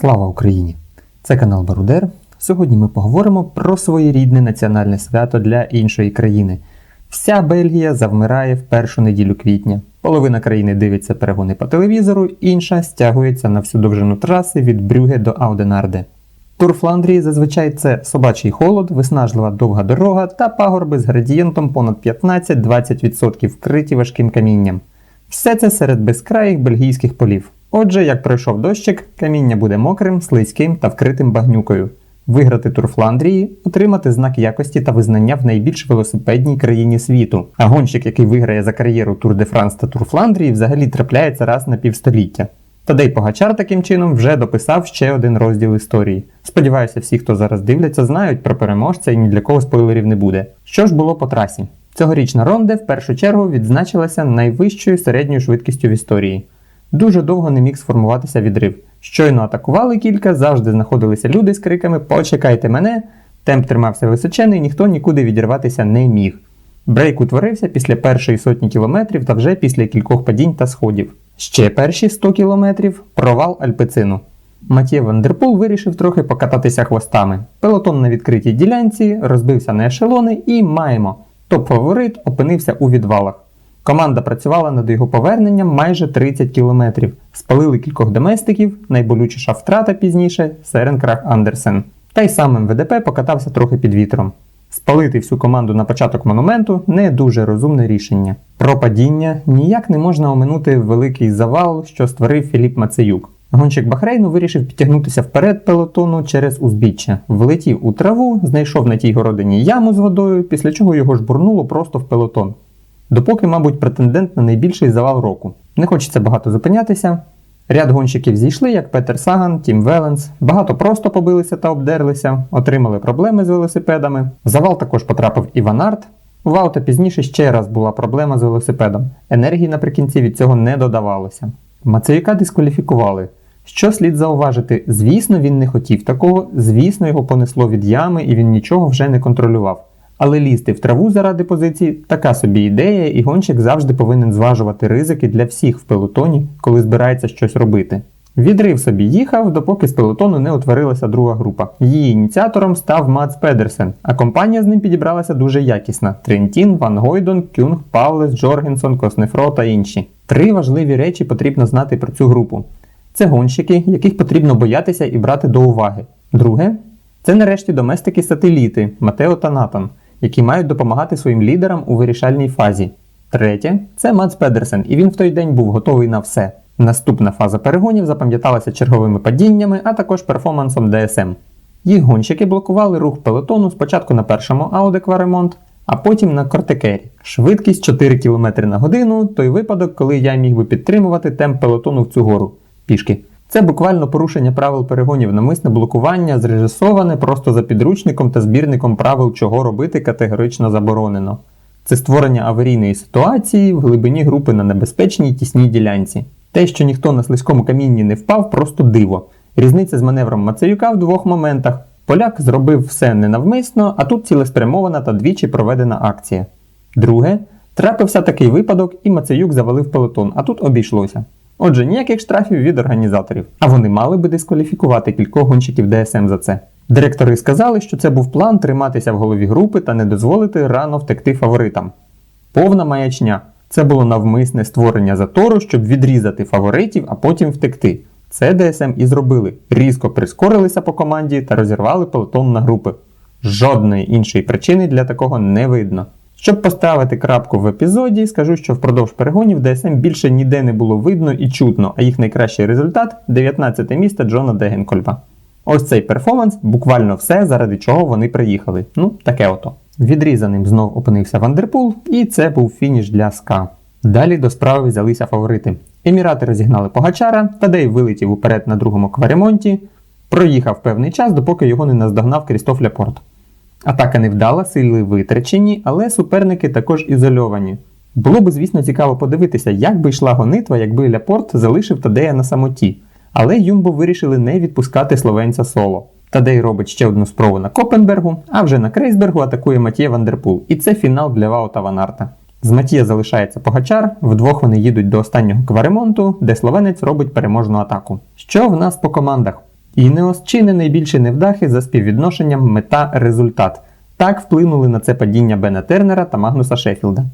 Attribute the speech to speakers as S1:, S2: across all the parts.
S1: Слава Україні! Це канал Барудер. Сьогодні ми поговоримо про своєрідне національне свято для іншої країни. Вся Бельгія завмирає в першу неділю квітня. Половина країни дивиться перегони по телевізору, інша стягується на всю довжину траси від Брюге до Ауденарде. Тур Фландрії зазвичай це собачий холод, виснажлива довга дорога та пагорби з градієнтом понад 15-20% вкриті важким камінням. Все це серед безкраїх бельгійських полів. Отже, як пройшов дощик, каміння буде мокрим, слизьким та вкритим багнюкою. Виграти тур Фландрії, отримати знак якості та визнання в найбільш велосипедній країні світу. А гонщик, який виграє за кар'єру Тур де Франс та Тур Фландрії, взагалі трапляється раз на півстоліття. Тадей Погачар таким чином вже дописав ще один розділ історії. Сподіваюся, всі, хто зараз дивляться, знають про переможця і ні для кого спойлерів не буде. Що ж було по трасі? Цьогорічна Ронде в першу чергу відзначилася найвищою середньою швидкістю в історії. Дуже довго не міг сформуватися відрив. Щойно атакували кілька, завжди знаходилися люди з криками Почекайте мене! Темп тримався височений, ніхто нікуди відірватися не міг. Брейк утворився після першої сотні кілометрів та вже після кількох падінь та сходів. Ще перші 100 кілометрів провал Альпецину. Матє Вандерпул вирішив трохи покататися хвостами. Пелотон на відкритій ділянці розбився на ешелони і маємо. Топ-фаворит опинився у відвалах. Команда працювала над його поверненням майже 30 кілометрів. Спалили кількох доместиків, найболючіша втрата пізніше Серенкрах Андерсен. Та й сам МВДП покатався трохи під вітром. Спалити всю команду на початок монументу не дуже розумне рішення. Про падіння ніяк не можна оминути великий завал, що створив Філіп Мацеюк. Гонщик Бахрейну вирішив підтягнутися вперед пелотону через узбіччя, влетів у траву, знайшов на тій городині яму з водою, після чого його жбурнуло просто в пелотон. Допоки, мабуть, претендент на найбільший завал року. Не хочеться багато зупинятися. Ряд гонщиків зійшли, як Петер Саган, Тім Веленс. Багато просто побилися та обдерлися, отримали проблеми з велосипедами. В завал також потрапив Іван Арт. У Ваута пізніше ще раз була проблема з велосипедом. Енергії наприкінці від цього не додавалося. Мацеюка дискваліфікували. Що слід зауважити? Звісно, він не хотів такого, звісно, його понесло від ями і він нічого вже не контролював. Але лізти в траву заради позиції така собі ідея, і гонщик завжди повинен зважувати ризики для всіх в пелотоні, коли збирається щось робити. Відрив собі їхав, допоки з пелотону не утворилася друга група. Її ініціатором став Мац Педерсен, а компанія з ним підібралася дуже якісна: Трентін, Ван Гойдон, Кюнг, Павлес, Джоргенсон, Коснефро та інші. Три важливі речі потрібно знати про цю групу. Це гонщики, яких потрібно боятися і брати до уваги. Друге, це нарешті доместики-сателіти Матео та Натан, які мають допомагати своїм лідерам у вирішальній фазі. Третє це Мац Педерсен, і він в той день був готовий на все. Наступна фаза перегонів запам'яталася черговими падіннями, а також перформансом DSM. Їх гонщики блокували рух пелотону спочатку на першому Audi Quaremont, а потім на Кортекері. Швидкість 4 км на годину той випадок, коли я міг би підтримувати темп пелотону в цю гору пішки. Це буквально порушення правил перегонів, намисне блокування, зрежисоване просто за підручником та збірником правил, чого робити категорично заборонено. Це створення аварійної ситуації в глибині групи на небезпечній тісній ділянці. Те, що ніхто на слизькому камінні не впав, просто диво. Різниця з маневром Мацеюка в двох моментах. Поляк зробив все ненавмисно, а тут цілеспрямована та двічі проведена акція. Друге, трапився такий випадок, і Мацеюк завалив пелотон, а тут обійшлося. Отже, ніяких штрафів від організаторів, а вони мали би дискваліфікувати кількох гонщиків ДСМ за це. Директори сказали, що це був план триматися в голові групи та не дозволити рано втекти фаворитам. Повна маячня. Це було навмисне створення затору, щоб відрізати фаворитів, а потім втекти. Це ДСМ і зробили. Різко прискорилися по команді та розірвали пелотон на групи. Жодної іншої причини для такого не видно. Щоб поставити крапку в епізоді, скажу, що впродовж перегонів ДСМ більше ніде не було видно і чутно, а їх найкращий результат 19 місце Джона Дегенкольба. Ось цей перформанс, буквально все, заради чого вони приїхали. Ну, таке ото. Відрізаним знов опинився Вандерпул, і це був фініш для СКА. Далі до справи взялися фаворити. Емірати розігнали Погачара, Тадей вилетів уперед на другому кваремонті, проїхав певний час, допоки його не наздогнав Крістоф Ляпорт. Атака невдала, сили витрачені, але суперники також ізольовані. Було би, звісно, цікаво подивитися, як би йшла гонитва, якби Ляпорт залишив Тадея на самоті. Але Юмбо вирішили не відпускати словенця соло. Тадей робить ще одну спробу на Копенбергу, а вже на Крейсбергу атакує Матія Вандерпул. І це фінал для Ваута Ванарта. З Матія залишається Погачар, вдвох вони їдуть до останнього кваремонту, де словенець робить переможну атаку. Що в нас по командах? Інеос чи не найбільші невдахи за співвідношенням мета-результат. Так вплинули на це падіння Бена Тернера та Магнуса Шеффілда.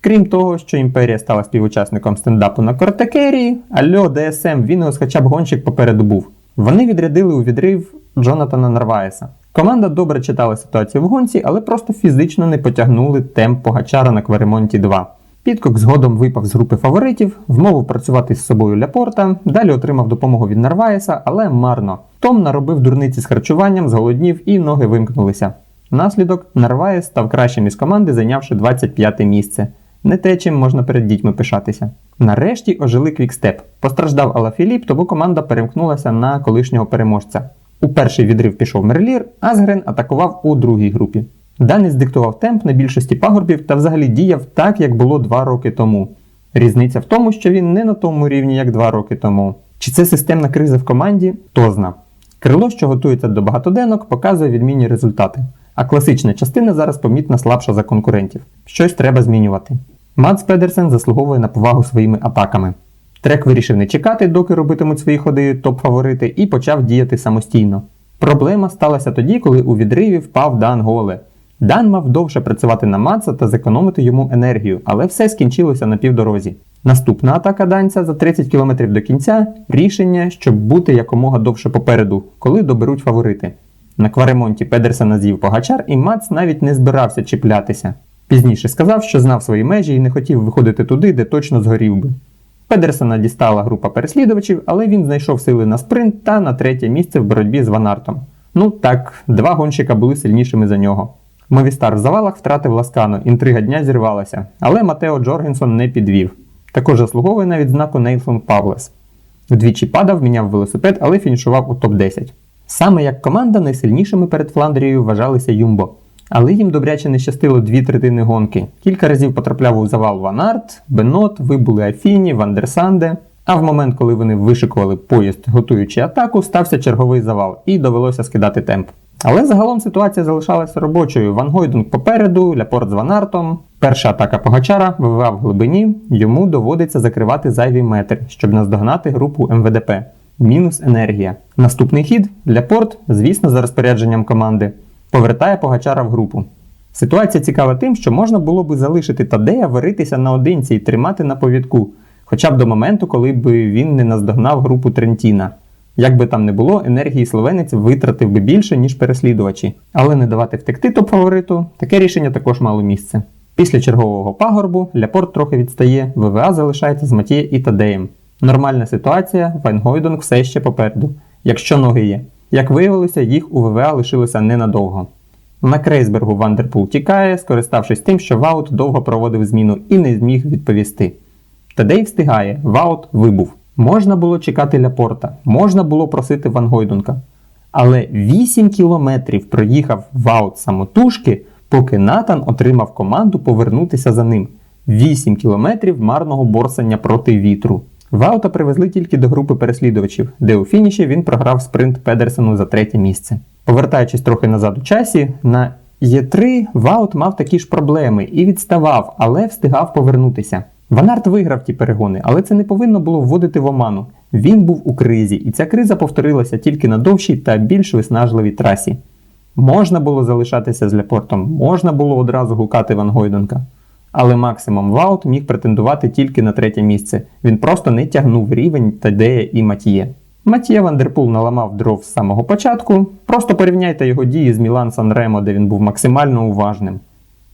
S1: Крім того, що імперія стала співучасником стендапу на Кортекерії, альо ДСМ Вінеос хоча б гонщик попереду був. Вони відрядили у відрив Джонатана Нарваєса. Команда добре читала ситуацію в гонці, але просто фізично не потягнули темп Погачара на Кверемонті 2. Підкок згодом випав з групи фаворитів, вмовив працювати з собою Ляпорта, далі отримав допомогу від Нарваєса, але марно. Том наробив дурниці з харчуванням, зголоднів і ноги вимкнулися. Наслідок Нарваєс став кращим із команди, зайнявши 25 місце. Не те, чим можна перед дітьми пишатися. Нарешті ожили квікстеп. Постраждав Ала Філіп, тому команда перемкнулася на колишнього переможця. У перший відрив пішов Мерлір, Азгрен атакував у другій групі. Данець диктував темп на більшості пагорбів та взагалі діяв так, як було два роки тому. Різниця в тому, що він не на тому рівні, як два роки тому. Чи це системна криза в команді? Хто зна. Крило, що готується до багатоденок, показує відмінні результати. А класична частина зараз помітно слабша за конкурентів. Щось треба змінювати. Мац Педерсен заслуговує на повагу своїми атаками. Трек вирішив не чекати, доки робитимуть свої ходи топ-фаворити, і почав діяти самостійно. Проблема сталася тоді, коли у відриві впав Дан Голе. Дан мав довше працювати на Маца та зекономити йому енергію, але все скінчилося на півдорозі. Наступна атака данця за 30 км до кінця рішення, щоб бути якомога довше попереду, коли доберуть фаворити. На кваремонті Педерсена з'їв погачар, і Мац навіть не збирався чіплятися. Пізніше сказав, що знав свої межі і не хотів виходити туди, де точно згорів би. Педерсена дістала група переслідувачів, але він знайшов сили на спринт та на третє місце в боротьбі з Ванартом. Ну так, два гонщика були сильнішими за нього. Мовістар в завалах втратив Ласкану, інтрига дня зірвалася, але Матео Джоргенсон не підвів. Також заслуговує на відзнаку Нейлсон Павлес. Вдвічі падав, міняв велосипед, але фінішував у топ-10. Саме як команда найсильнішими перед Фландрією вважалися Юмбо. Але їм добряче не щастило дві третини гонки. Кілька разів потрапляв у завал Ван Арт, Бенот, вибули Афіні, Вандерсанде. А в момент, коли вони вишикували поїзд, готуючи атаку, стався черговий завал і довелося скидати темп. Але загалом ситуація залишалася робочою. Ван Гойдунг попереду, Ляпорт з Ванартом. Перша атака Погачара ВВА в глибині, йому доводиться закривати зайві метри, щоб наздогнати групу МВДП. Мінус енергія. Наступний хід Ляпорт, звісно, за розпорядженням команди, повертає Погачара в групу. Ситуація цікава тим, що можна було би залишити Тадея варитися наодинці і тримати на повідку, хоча б до моменту, коли б він не наздогнав групу Трентіна. Як би там не було, енергії словенець витратив би більше, ніж переслідувачі. Але не давати втекти топ-фавориту, таке рішення також мало місце. Після чергового пагорбу Ляпорт трохи відстає, ВВА залишається з Матіє і Тадеєм. Нормальна ситуація, Вайнгойдонг все ще попереду, якщо ноги є. Як виявилося, їх у ВВА лишилося ненадовго. На Крейсбергу Вандерпул тікає, скориставшись тим, що Ваут довго проводив зміну і не зміг відповісти. Тадей встигає, Ваут вибув. Можна було чекати Ляпорта, можна було просити Ван Гойдунка. Але 8 кілометрів проїхав Ваут самотужки, поки Натан отримав команду повернутися за ним. 8 кілометрів марного борсання проти вітру. Ваута привезли тільки до групи переслідувачів, де у фініші він програв спринт Педерсену за третє місце. Повертаючись трохи назад у часі, на Є3 Ваут мав такі ж проблеми і відставав, але встигав повернутися. Ванарт виграв ті перегони, але це не повинно було вводити в оману. Він був у кризі, і ця криза повторилася тільки на довшій та більш виснажливій трасі. Можна було залишатися з Лепортом, можна було одразу гукати Ван Гойденка. Але максимум Ваут міг претендувати тільки на третє місце. Він просто не тягнув рівень Тадея і Матіє. Матіє Вандерпул наламав дров з самого початку. Просто порівняйте його дії з Мілан Санремо, де він був максимально уважним.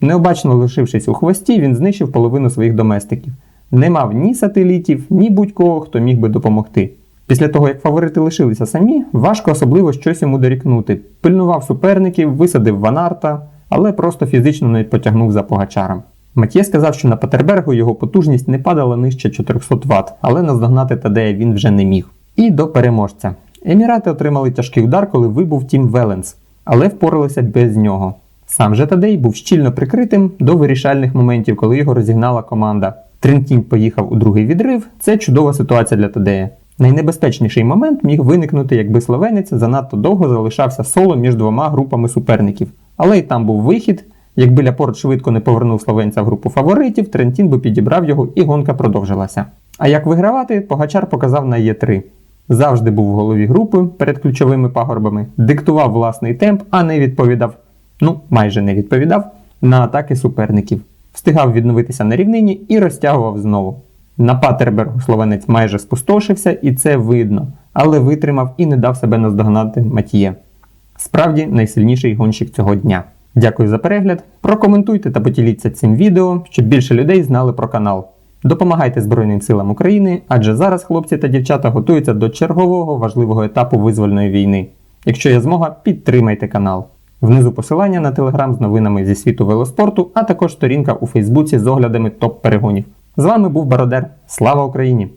S1: Необачно лишившись у хвості, він знищив половину своїх доместиків. Не мав ні сателітів, ні будь-кого, хто міг би допомогти. Після того, як фаворити лишилися самі, важко особливо щось йому дорікнути. Пильнував суперників, висадив Ванарта, але просто фізично не потягнув за погачаром. Матє сказав, що на Патербергу його потужність не падала нижче 400 Вт, але наздогнати Тадея він вже не міг. І до переможця. Емірати отримали тяжкий удар, коли вибув Тім Веленс, але впоралися без нього. Сам же Тадей був щільно прикритим до вирішальних моментів, коли його розігнала команда. Трентінь поїхав у другий відрив. Це чудова ситуація для Тадея. Найнебезпечніший момент міг виникнути, якби словенець занадто довго залишався соло між двома групами суперників. Але й там був вихід. Якби Ляпорт швидко не повернув словенця в групу фаворитів, Трентін би підібрав його і гонка продовжилася. А як вигравати, Погачар показав на Є3. Завжди був в голові групи перед ключовими пагорбами, диктував власний темп, а не відповідав, ну майже не відповідав на атаки суперників. Встигав відновитися на рівнині і розтягував знову. На Патербергу словенець майже спустошився, і це видно, але витримав і не дав себе наздогнати Матіє. Справді найсильніший гонщик цього дня. Дякую за перегляд. Прокоментуйте та поділіться цим відео, щоб більше людей знали про канал. Допомагайте Збройним силам України, адже зараз хлопці та дівчата готуються до чергового важливого етапу визвольної війни. Якщо є змога, підтримайте канал. Внизу посилання на телеграм з новинами зі світу велоспорту, а також сторінка у Фейсбуці з оглядами топ-перегонів. З вами був Бородер. Слава Україні!